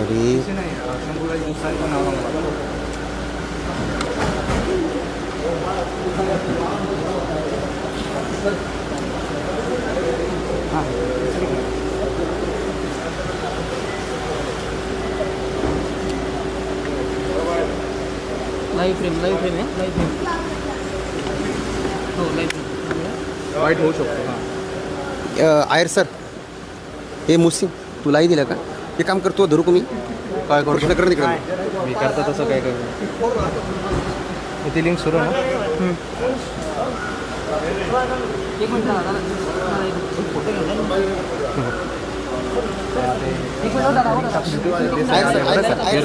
अरे नाही शंभूराज मुसाई पण औरंगाबाद हां लाईव्ह फ्रेम लाईव्ह फ्रेम आहे लाईव्ह फ्रेम हो। लाईव्ह फ्रेम वाईट होऊ शकतो हां अ, आयर सर हे मुस्लिम तुलाही दिलं का? हे काम करतो धरू का मी? काय प्रश्न कर तिकडे मी करता तसं काय करू. ती लिंक सुरू ना? एक मिनिट दादा मला एक फोटो घ्यायचा एक मिनिट दादा हो दादा. आयर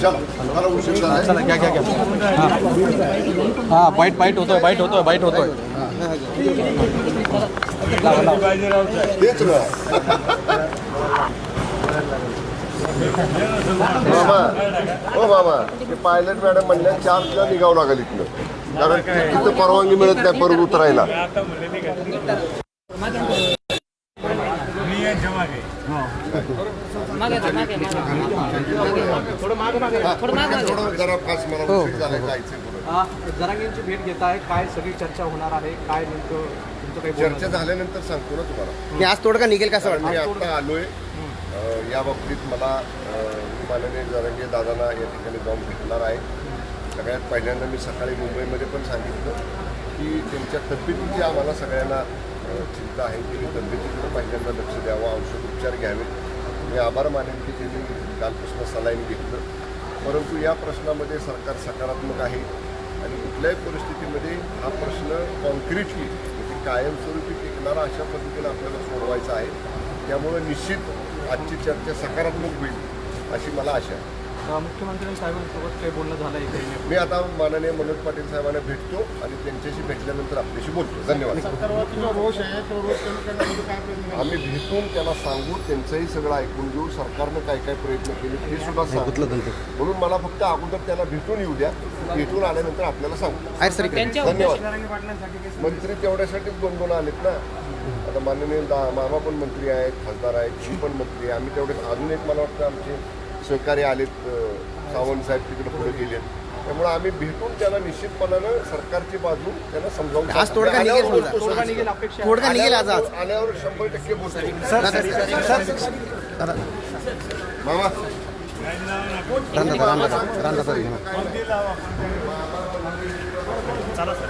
क्या क्या क्या हाँ बाइट बाइट होता है। ओ पायलट मैडम म्हणल्या चार किलो निघावं लगे इतना कारण तिथं परवानगी मिळत नहीं पर उतरायला. जरांगींची भेट घेत आहे काय सगळी चर्चा होणार आहे काय नेमकं चर्चा झाल्यानंतर सांगतो ना तुम्हाला. मी आज तोडका निघेल कसं मी वाटतं? आता आलोय. या बाबतीत मला मी माननीय जरांगे दादांना या ठिकाणी जाऊन भेटणार आहे. सगळ्यात पहिल्यांदा मी सकाळी मुंबईमध्ये पण सांगितलं की त्यांच्या तब्येतीची आम्हाला सगळ्यांना चिंता आहे की तब्येतीकडे पहिल्यांदा लक्ष द्यावं औषध उपचार घ्यावे. मी आभार मानेन की त्यांनी कालपासून सलाईन घेतलं. परंतु या प्रश्नामध्ये सरकार सकारात्मक आहे आणि कुठल्याही परिस्थितीमध्ये हा प्रश्न कॉन्क्रीटली म्हणजे कायमस्वरूपी टिकणारा अशा पद्धतीने आपल्याला सोडवायचा आहे. त्यामुळं निश्चित आजची चर्चा सकारात्मक होईल अशी मला आशा आहे. मुख्यमंत्री साहेबांसोबत काही बोलणं झालं आहे मी आता माननीय मनोज पाटील साहेबांना भेटतो आणि त्यांच्याशी भेटल्यानंतर आपल्याशी बोलतो. धन्यवाद. आम्ही भेटून त्याला सांगू त्यांचंही सगळं ऐकून घेऊ. सरकारनं काय काय प्रयत्न केले ते सुद्धा सांगू. म्हणून मला फक्त अगोदर त्याला भेटून येऊ द्या. भेटून आल्यानंतर आपल्याला सांगू. धन्यवाद. मंत्री तेवढ्यासाठीच दोन दोन आलेत ना. आता माननीय मामा पण मंत्री आहेत खासदार आहेत मी पण मंत्री आहे. आम्ही तेवढे अजून एक मला वाटतं आमचे सहकारी आलेत सावंत साहेब तिकडे पुढे गेलेत. त्यामुळे आम्ही भेटून त्याला निश्चितपणानं सरकारची बाजू त्यांना समजावून आज तोडगा. निघेल समजा. तोडगा. निघेल. आज आज. आल्यावर शंभर टक्के दादा मामा. रांदा सर.